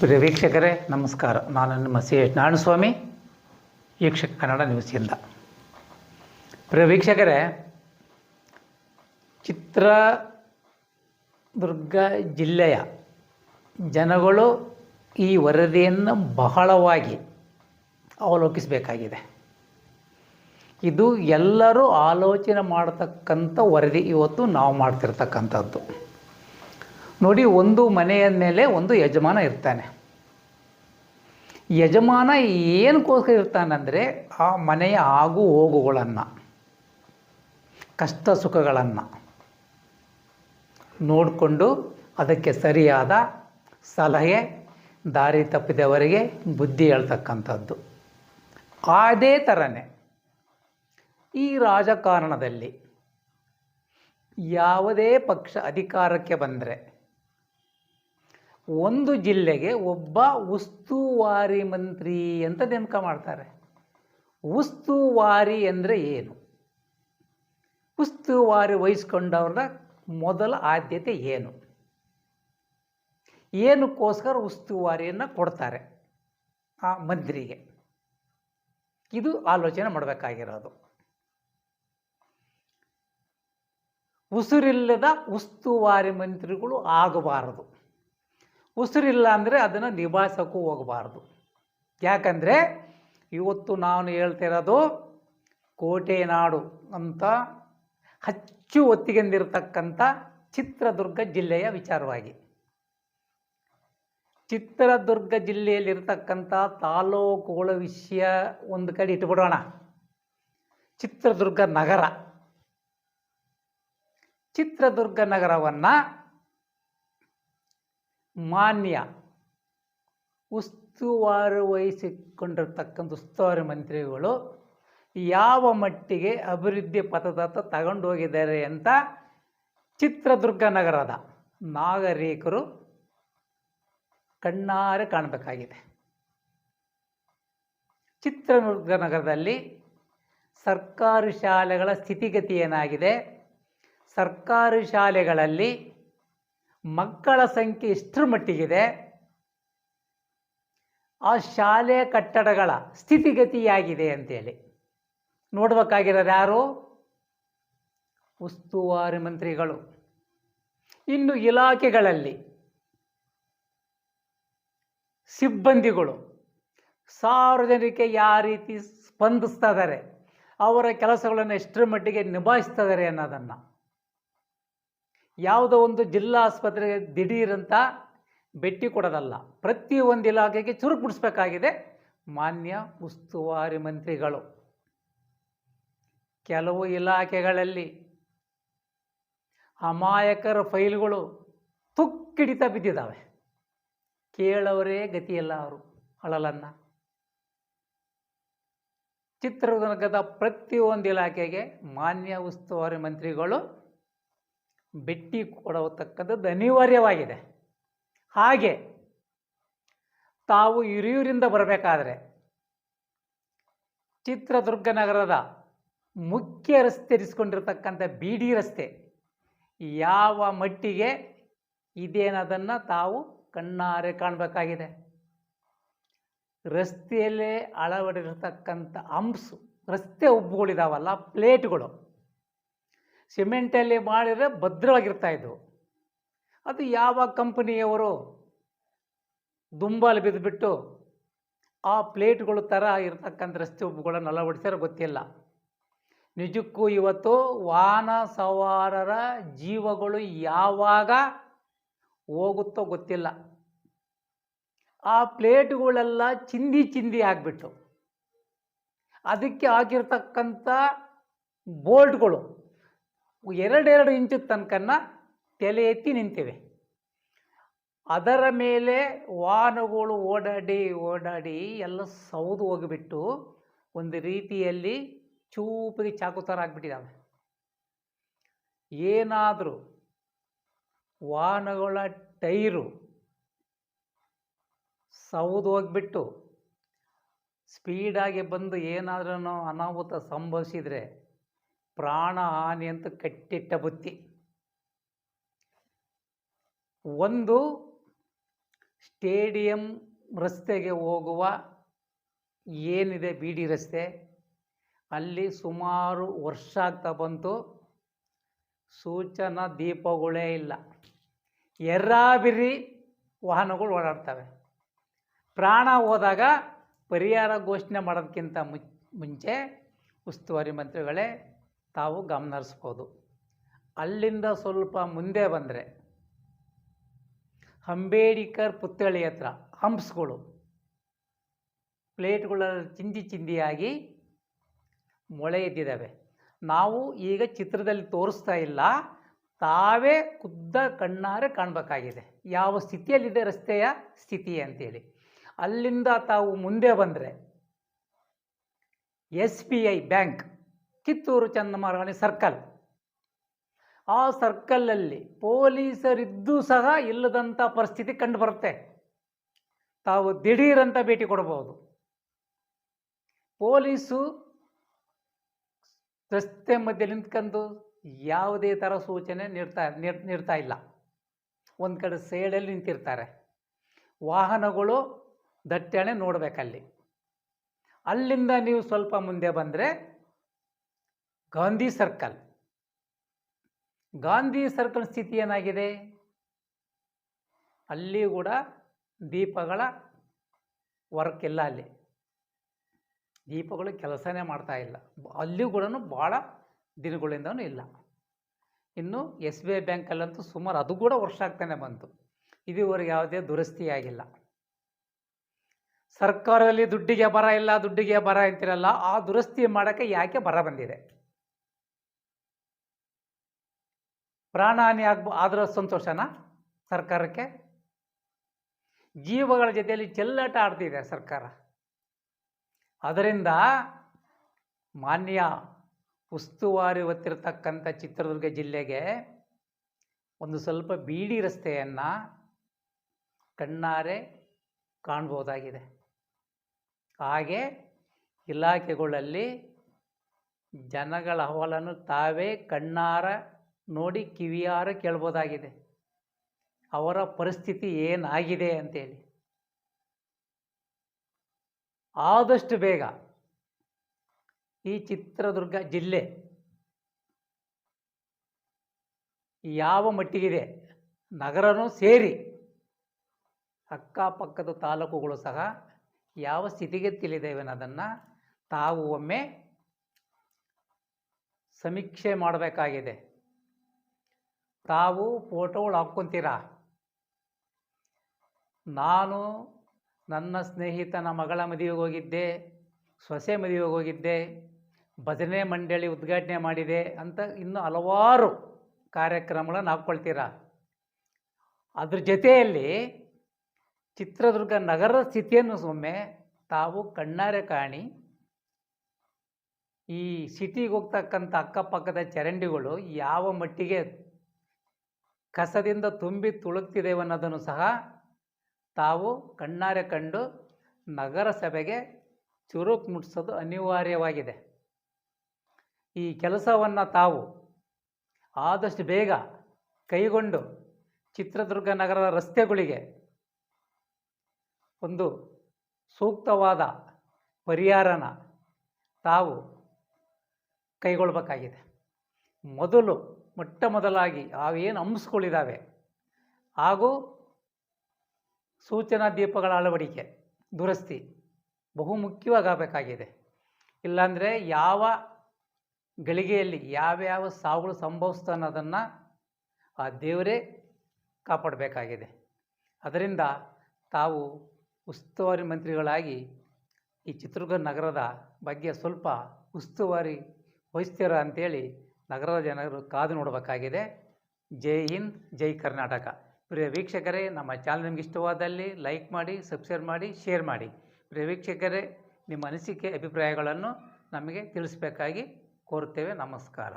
ಪ್ರಿಯ ವೀಕ್ಷಕರೇ, ನಮಸ್ಕಾರ. ನಾನು ನಿಮ್ಮ ಸಿ ಎಚ್ ನಾರಾಯಣಸ್ವಾಮಿ, ವೀಕ್ಷಕ ಕನ್ನಡ ನ್ಯೂಸಿಂದ ಪ್ರಿಯ ವೀಕ್ಷಕರೇ, ಚಿತ್ರದುರ್ಗ ಜಿಲ್ಲೆಯ ಜನಗಳು ಈ ವರದಿಯನ್ನು ಬಹಳವಾಗಿ ಅವಲೋಕಿಸಬೇಕಾಗಿದೆ. ಇದು ಎಲ್ಲರೂ ಆಲೋಚನೆ ಮಾಡತಕ್ಕಂಥ ವರದಿ. ಇವತ್ತು ನಾವು ಮಾಡ್ತಿರ್ತಕ್ಕಂಥದ್ದು. ನೋಡಿ, ಒಂದು ಮನೆಯ ಮೇಲೆ ಒಂದು ಯಜಮಾನ ಇರ್ತಾನೆ. ಯಜಮಾನ ಏನಕ್ಕೋಸ್ಕರ ಇರ್ತಾನಂದರೆ, ಆ ಮನೆಯ ಆಗು ಹೋಗುಗಳನ್ನು, ಕಷ್ಟ ಸುಖಗಳನ್ನು ನೋಡಿಕೊಂಡು ಅದಕ್ಕೆ ಸರಿಯಾದ ಸಲಹೆ, ದಾರಿ ತಪ್ಪಿದವರಿಗೆ ಬುದ್ಧಿ ಹೇಳ್ತಕ್ಕಂಥದ್ದು. ಅದೇ ಥರನೇ ಈ ರಾಜಕಾರಣದಲ್ಲಿ ಯಾವುದೇ ಪಕ್ಷ ಅಧಿಕಾರಕ್ಕೆ ಬಂದರೆ ಒಂದು ಜಿಲ್ಲೆಗೆ ಒಬ್ಬ ಉಸ್ತುವಾರಿ ಮಂತ್ರಿ ಅಂತ ನೇಮಕ ಮಾಡ್ತಾರೆ. ಉಸ್ತುವಾರಿ ಅಂದರೆ ಏನು? ಉಸ್ತುವಾರಿ ವಹಿಸ್ಕೊಂಡವ್ರ ಮೊದಲ ಆದ್ಯತೆ ಏನು? ಏನಕ್ಕೋಸ್ಕರ ಉಸ್ತುವಾರಿಯನ್ನು ಕೊಡ್ತಾರೆ ಆ ಮಂತ್ರಿಗೆ? ಇದು ಆಲೋಚನೆ ಮಾಡಬೇಕಾಗಿರೋದು. ಉಸಿರಿಲ್ಲದ ಉಸ್ತುವಾರಿ ಮಂತ್ರಿಗಳು ಆಗಬಾರದು. ಉಸಿರಿಲ್ಲ ಅಂದರೆ ಅದನ್ನು ನಿಭಾಯಿಸೋಕ್ಕೂ ಹೋಗಬಾರ್ದು. ಯಾಕಂದರೆ ಇವತ್ತು ನಾನು ಹೇಳ್ತಿರೋದು ಕೋಟೆ ನಾಡು ಅಂತ ಹೆಚ್ಚು ಒತ್ತಿಗೆಂದಿರತಕ್ಕಂಥ ಚಿತ್ರದುರ್ಗ ಜಿಲ್ಲೆಯ ವಿಚಾರವಾಗಿ. ಚಿತ್ರದುರ್ಗ ಜಿಲ್ಲೆಯಲ್ಲಿರ್ತಕ್ಕಂಥ ತಾಲೂಕುಗಳ ವಿಷಯ ಒಂದು ಕಡೆ ಇಟ್ಬಿಡೋಣ. ಚಿತ್ರದುರ್ಗ ನಗರ. ಚಿತ್ರದುರ್ಗ ನಗರವನ್ನು ಮಾನ್ಯ, ಉಸ್ತುವಾರಿ ವಹಿಸಿಕೊಂಡಿರ್ತಕ್ಕಂಥ ಉಸ್ತುವಾರಿ ಮಂತ್ರಿಗಳು ಯಾವ ಮಟ್ಟಿಗೆ ಅಭಿವೃದ್ಧಿ ಪಥದತ್ತ ತಗೊಂಡೋಗಿದ್ದಾರೆ ಅಂತ ಚಿತ್ರದುರ್ಗ ನಗರದ ನಾಗರಿಕರು ಕಣ್ಣಾರೆ ಕಾಣಬೇಕಾಗಿದೆ. ಚಿತ್ರದುರ್ಗ ನಗರದಲ್ಲಿ ಸರ್ಕಾರಿ ಶಾಲೆಗಳ ಸ್ಥಿತಿಗತಿ ಏನಾಗಿದೆ? ಸರ್ಕಾರಿ ಶಾಲೆಗಳಲ್ಲಿ ಮಕ್ಕಳ ಸಂಖ್ಯೆ ಇಷ್ಟರ ಮಟ್ಟಿಗಿದೆ. ಆ ಶಾಲೆ ಕಟ್ಟಡಗಳ ಸ್ಥಿತಿಗತಿಯಾಗಿದೆ ಅಂತೇಳಿ. ನೋಡ್ಬೇಕಾಗಿರೋರು ಯಾರು? ಉಸ್ತುವಾರಿ ಮಂತ್ರಿಗಳು. ಇನ್ನು ಇಲಾಖೆಗಳಲ್ಲಿ ಸಿಬ್ಬಂದಿಗಳು. ಸಾರ್ವಜನಿಕ ಯಾವ ರೀತಿ ಸ್ಪಂದಿಸ್ತಾ ಇದ್ದಾರೆ, ಅವರ ಕೆಲಸಗಳನ್ನು ಎಷ್ಟರ ಮಟ್ಟಿಗೆ ನಿಭಾಯಿಸ್ತಾ ಇದ್ದಾರೆ ಅನ್ನೋದನ್ನು. ಯಾವುದೋ ಒಂದು ಜಿಲ್ಲಾ ಆಸ್ಪತ್ರೆಗೆ ದಿಢೀರಂತ ಭೇಟಿ ಕೊಡೋದಲ್ಲ ಪ್ರತಿಯೊಂದು ಇಲಾಖೆಗೆ ಚುರುಕುಡಿಸ್ಬೇಕಾಗಿದೆ ಮಾನ್ಯ ಉಸ್ತುವಾರಿ ಮಂತ್ರಿಗಳು, ಕೆಲವು ಇಲಾಖೆಗಳಲ್ಲಿ ಅಮಾಯಕರ ಫೈಲ್ಗಳು ತುಕ್ಕಿಡಿತ ಬಿದ್ದಿದ್ದಾವೆ. ಕೇಳವರೇ ಗತಿಯಲ್ಲ ಅವರು ಅಳಲನ್ನು. ಚಿತ್ರದುರ್ಗದ ಪ್ರತಿಯೊಂದು ಇಲಾಖೆಗೆ ಮಾನ್ಯ ಉಸ್ತುವಾರಿ ಮಂತ್ರಿಗಳು ಭೇಟಿ ಕೊಡತಕ್ಕಂಥದ್ದು ಅನಿವಾರ್ಯವಾಗಿದೆ. ಹಾಗೆ ತಾವು ಹಿರಿಯೂರಿಂದ ಬರಬೇಕಾದ್ರೆ ಚಿತ್ರದುರ್ಗ ನಗರದ ಮುಖ್ಯ ರಸ್ತೆ ಇರಿಸ್ಕೊಂಡಿರ್ತಕ್ಕಂಥ ಬಿ ಡಿ ರಸ್ತೆ ಯಾವ ಮಟ್ಟಿಗೆ ಇದೇನದನ್ನು ತಾವು ಕಣ್ಣಾರೆ ಕಾಣಬೇಕಾಗಿದೆ. ರಸ್ತೆಯಲ್ಲೇ ಅಳವಡಿರತಕ್ಕಂಥ ಅಂಪ್ಸು ರಸ್ತೆ ಉಬ್ಬುಗಳಿದಾವಲ್ಲ, ಪ್ಲೇಟ್ಗಳು. ಸಿಮೆಂಟಲ್ಲಿ ಮಾಡಿದರೆ ಭದ್ರವಾಗಿರ್ತಾ ಇದ್ದವು ಅದು ಯಾವ ಕಂಪನಿಯವರು ದುಂಬಾಲು ಬಿದ್ದುಬಿಟ್ಟು ಆ ಪ್ಲೇಟ್ಗಳು ಥರ ಇರತಕ್ಕಂಥ ರಸ್ತೆ ಉಬ್ಬುಗಳನ್ನು ಅಳವಡಿಸ್ಯಾರ ಗೊತ್ತಿಲ್ಲ. ನಿಜಕ್ಕೂ ಇವತ್ತು ವಾಹನ ಸವಾರರ ಜೀವಗಳು ಯಾವಾಗ ಹೋಗುತ್ತೋ ಗೊತ್ತಿಲ್ಲ. ಆ ಪ್ಲೇಟ್ಗಳೆಲ್ಲ ಚಿಂದಿ ಚಿಂದಿ ಆಗಿಬಿಟ್ಟು ಅದಕ್ಕೆ ಆಗಿರ್ತಕ್ಕಂಥ ಬೋಲ್ಟ್ಗಳು. ಎರಡೆರಡು ಇಂಚು ತನಕನ ತಲೆ ಎತ್ತಿ ನಿಂತಿವೆ. ಅದರ ಮೇಲೆ ವಾಹನಗಳು ಓಡಾಡಿ ಓಡಾಡಿ ಎಲ್ಲ ಸೌದು ಹೋಗಿಬಿಟ್ಟು ಒಂದು ರೀತಿಯಲ್ಲಿ ಚೂಪಿಗೆ ಚಾಕು ಥರ ಆಗಿಬಿಟ್ಟಿದ್ದಾವೆ ಏನಾದರೂ ವಾಹನಗಳ ಟೈರು ಸೌದು ಹೋಗಿಬಿಟ್ಟು ಸ್ಪೀಡಾಗಿ ಬಂದು ಏನಾದ್ರೂ ಅನಾಹುತ ಸಂಭವಿಸಿದರೆ ಪ್ರಾಣ ಹಾನಿ ಅಂತ ಕಟ್ಟಿಟ್ಟ ಬುತ್ತಿ. ಒಂದು ಸ್ಟೇಡಿಯಂ ರಸ್ತೆಗೆ ಹೋಗುವ ಏನಿದೆ ಬಿ ಡಿ ರಸ್ತೆ, ಅಲ್ಲಿ ಸುಮಾರು ವರ್ಷ ಆಗ್ತಾ ಬಂತು. ಸೂಚನಾ ದೀಪಗಳೇ ಇಲ್ಲ. ಎರ್ರಾಬಿರಿ ವಾಹನಗಳು ಓಡಾಡ್ತವೆ. ಪ್ರಾಣ ಹೋದಾಗ ಪರಿಹಾರ ಘೋಷಣೆ ಮಾಡೋದಕ್ಕಿಂತ ಮುಂಚೆ ಉಸ್ತುವಾರಿ ಮಂತ್ರಿಗಳೇ ತಾವು ಗಮನಹರಿಸ್ಬೋದು. ಅಲ್ಲಿಂದ ಸ್ವಲ್ಪ ಮುಂದೆ ಬಂದರೆ ಅಂಬೇಡ್ಕರ್ ಪುತ್ಥಳಿ ಹತ್ರ ಹಂಪ್ಸ್ಗಳು ಪ್ಲೇಟ್ಗಳ ಚಿಂದಿ ಚಿಂದಿಯಾಗಿ ಮೊಳೆ ಎದ್ದಿದ್ದಾವೆ. ನಾವು ಈಗ ಚಿತ್ರದಲ್ಲಿ ತೋರಿಸ್ತಾ ಇಲ್ಲ, ತಾವೇ ಖುದ್ದ ಕಣ್ಣಾರೆ ಕಾಣಬೇಕಾಗಿದೆ. ಯಾವ ಸ್ಥಿತಿಯಲ್ಲಿದೆ ರಸ್ತೆಯ ಸ್ಥಿತಿ ಅಂತೇಳಿ. ಅಲ್ಲಿಂದ ತಾವು ಮುಂದೆ ಬಂದರೆ S B I bank Kittur Channamarani circle. ಆ ಸರ್ಕಲಲ್ಲಿ ಪೊಲೀಸರಿದ್ದು ಸಹ ಇಲ್ಲದಂಥ ಪರಿಸ್ಥಿತಿ ಕಂಡುಬರುತ್ತೆ. ತಾವು ದಿಢೀರಂತ ಭೇಟಿ ಕೊಡಬಹುದು. ಪೊಲೀಸು ರಸ್ತೆ ಮಧ್ಯೆ ನಿಂತ್ಕೊಂಡು ಯಾವುದೇ ಥರ ಸೂಚನೆ ನೀಡ್ತಾ, ನೀಡ್, ನೀಡ್ತಾ ಇಲ್ಲ. ಒಂದು ಕಡೆ ಸೈಡಲ್ಲಿ ನಿಂತಿರ್ತಾರೆ. ವಾಹನಗಳು ದಟ್ಟಣೆ ನೋಡಬೇಕಲ್ಲಿ. ಅಲ್ಲಿಂದ ನೀವು ಸ್ವಲ್ಪ ಮುಂದೆ ಬಂದರೆ ಗಾಂಧಿ ಸರ್ಕಲ್. ಗಾಂಧಿ ಸರ್ಕಲ್ ಸ್ಥಿತಿ ಏನಾಗಿದೆ? ಅಲ್ಲಿ ಕೂಡ ದೀಪಗಳ ವರ್ಕ್ ಇಲ್ಲ ಅಲ್ಲಿ. ದೀಪಗಳು ಕೆಲಸನೇ ಮಾಡ್ತಾ ಇಲ್ಲ. ಅಲ್ಲಿ ಕೂಡ ಭಾಳ ದಿನಗಳಿಂದನೂ ಇಲ್ಲ. ಇನ್ನು ಎಸ್ ಬಿ ಐ ಬ್ಯಾಂಕಲ್ಲಂತೂ ಸುಮಾರು ಅದು ಕೂಡ ವರ್ಷ ಆಗ್ತಾನೆ ಬಂತು. ಇದುವರೆಗೆ ಯಾವುದೇ ದುರಸ್ತಿ ಆಗಿಲ್ಲ. ಸರ್ಕಾರದಲ್ಲಿ ದುಡ್ಡಿಗೆ ಬರ ಇಲ್ಲ, ದುಡ್ಡಿಗೆ ಬರ ಅಂತಿರಲ್ಲ, ಆ ದುರಸ್ತಿ ಮಾಡೋಕ್ಕೆ ಯಾಕೆ ಬರ ಬಂದಿದೆ? ಪ್ರಾಣಹಾನಿ ಆಗ್ಬ ಆದರೂ ಸಂತೋಷನ? ಸರ್ಕಾರಕ್ಕೆ? ಜೀವಗಳ ಜೊತೆಯಲ್ಲಿ ಚೆಲ್ಲಾಟ ಆಡ್ತಿದೆ ಸರ್ಕಾರ. ಅದರಿಂದ ಮಾನ್ಯ ಉಸ್ತುವಾರಿ ಹೊತ್ತಿರತಕ್ಕಂಥ ಚಿತ್ರದುರ್ಗ ಜಿಲ್ಲೆಗೆ ಒಂದು ಸ್ವಲ್ಪ ಬೀಡಿ ರಸ್ತೆಯನ್ನು ಕಣ್ಣಾರೆ ಕಾಣ್ಬೋದಾಗಿದೆ. ಹಾಗೆ ಇಲಾಖೆಗಳಲ್ಲಿ ಜನಗಳ ಅಹವಾಲನ್ನು ತಾವೇ ಕಣ್ಣಾರ ನೋಡಿ ಕಿವಿಯಾರ ಕೇಳ್ಬೋದಾಗಿದೆ. ಅವರ ಪರಿಸ್ಥಿತಿ ಏನಾಗಿದೆ ಅಂತೇಳಿ. ಆದಷ್ಟು ಬೇಗ ಈ ಚಿತ್ರದುರ್ಗ ಜಿಲ್ಲೆ ಯಾವ ಮಟ್ಟಿಗಿದೆ, ನಗರನೂ ಸೇರಿ ಅಕ್ಕಪಕ್ಕದ ತಾಲೂಕುಗಳು ಸಹ ಯಾವ ಸ್ಥಿತಿಗೆ ತಿಳಿದೇವೆ ಅನ್ನೋದನ್ನು ತಾವು ಒಮ್ಮೆ ಸಮೀಕ್ಷೆ ಮಾಡಬೇಕಾಗಿದೆ. ತಾವು ಫೋಟೋಗಳು ಹಾಕ್ಕೊತೀರಾ? ನಾನು ನನ್ನ ಸ್ನೇಹಿತನ ಮಗಳ ಮದುವೆಗೆ ಹೋಗಿದ್ದೆ, ಸೊಸೆ ಮದುವೆಗೆ ಹೋಗಿದ್ದೆ, ಭಜನೆ ಮಂಡಳಿ ಉದ್ಘಾಟನೆ ಮಾಡಿದೆ ಅಂತ ಇನ್ನು ಹಲವಾರು ಕಾರ್ಯಕ್ರಮಗಳನ್ನು ಹಾಕ್ಕೊಳ್ತೀರ? ಅದ್ರ ಜೊತೆಯಲ್ಲಿ ಚಿತ್ರದುರ್ಗ ನಗರದ ಸ್ಥಿತಿಯನ್ನು ಸೊಮ್ಮೆ ತಾವು ಕಣ್ಣಾರೆ ಕಾಣಿ, ಈ ಸಿಟಿಗೆ ಹೋಗ್ತಕ್ಕಂಥ ಅಕ್ಕಪಕ್ಕದ ಚರಂಡಿಗಳು ಯಾವ ಮಟ್ಟಿಗೆ ಕಸದಿಂದ ತುಂಬಿ ತುಳುಕ್ತಿದ್ದೇವನ್ನೋದನ್ನು ಸಹ ತಾವು ಕಣ್ಣಾರೆ ಕಂಡು ನಗರಸಭೆಗೆ ಚುರುಕು ಮುಟ್ಟಿಸೋದು ಅನಿವಾರ್ಯವಾಗಿದೆ. ಈ ಕೆಲಸವನ್ನು ತಾವು ಆದಷ್ಟು ಬೇಗ ಕೈಗೊಂಡು ಚಿತ್ರದುರ್ಗ ನಗರದ ರಸ್ತೆಗಳಿಗೆ ಒಂದು ಸೂಕ್ತವಾದ ಪರಿಹಾರನ ತಾವು ಕೈಗೊಳ್ಬೇಕಾಗಿದೆ. ಮೊದಲು ಮೊಟ್ಟ ಮೊದಲಾಗಿ ಅವೇನು ಅಂಶಗಳಿದ್ದಾವೆ ಹಾಗೂ ಸೂಚನಾ ದೀಪಗಳ ಅಳವಡಿಕೆ, ದುರಸ್ತಿ ಬಹುಮುಖ್ಯವಾಗಿ ಆಗಬೇಕಾಗಿದೆ ಇಲ್ಲಾಂದರೆ ಯಾವ ಗಳಿಗೆಯಲ್ಲಿ ಯಾವ್ಯಾವ ಸಾವುಗಳು ಸಂಭವಿಸ್ತು ಅನ್ನೋದನ್ನು ಆ ದೇವರೇ ಕಾಪಾಡಬೇಕಾಗಿದೆ. ಅದರಿಂದ ತಾವು ಉಸ್ತುವಾರಿ ಮಂತ್ರಿಗಳಾಗಿ ಈ ಚಿತ್ರದುರ್ಗ ನಗರದ ಬಗ್ಗೆ ಸ್ವಲ್ಪ ಉಸ್ತುವಾರಿ ವಹಿಸ್ತೀರ ಅಂತೇಳಿ ನಗರದ ಜನರು ಕಾದು ನೋಡಬೇಕಾಗಿದೆ. ಜೈ ಹಿಂದ್, ಜೈ ಕರ್ನಾಟಕ. ಪ್ರಿಯ ವೀಕ್ಷಕರೇ, ನಮ್ಮ ಚಾನಲ್ ನಿಮ್ಗೆ ಇಷ್ಟವಾದಲ್ಲಿ ಲೈಕ್ ಮಾಡಿ, ಸಬ್ಸ್ಕ್ರೈಬ್ ಮಾಡಿ, ಶೇರ್ ಮಾಡಿ. ಪ್ರಿಯ ವೀಕ್ಷಕರೇ, ನಿಮ್ಮ ಅನಿಸಿಕೆ, ಅಭಿಪ್ರಾಯಗಳನ್ನು ನಮಗೆ ತಿಳಿಸಬೇಕಾಗಿ ಕೋರುತ್ತೇವೆ. ನಮಸ್ಕಾರ.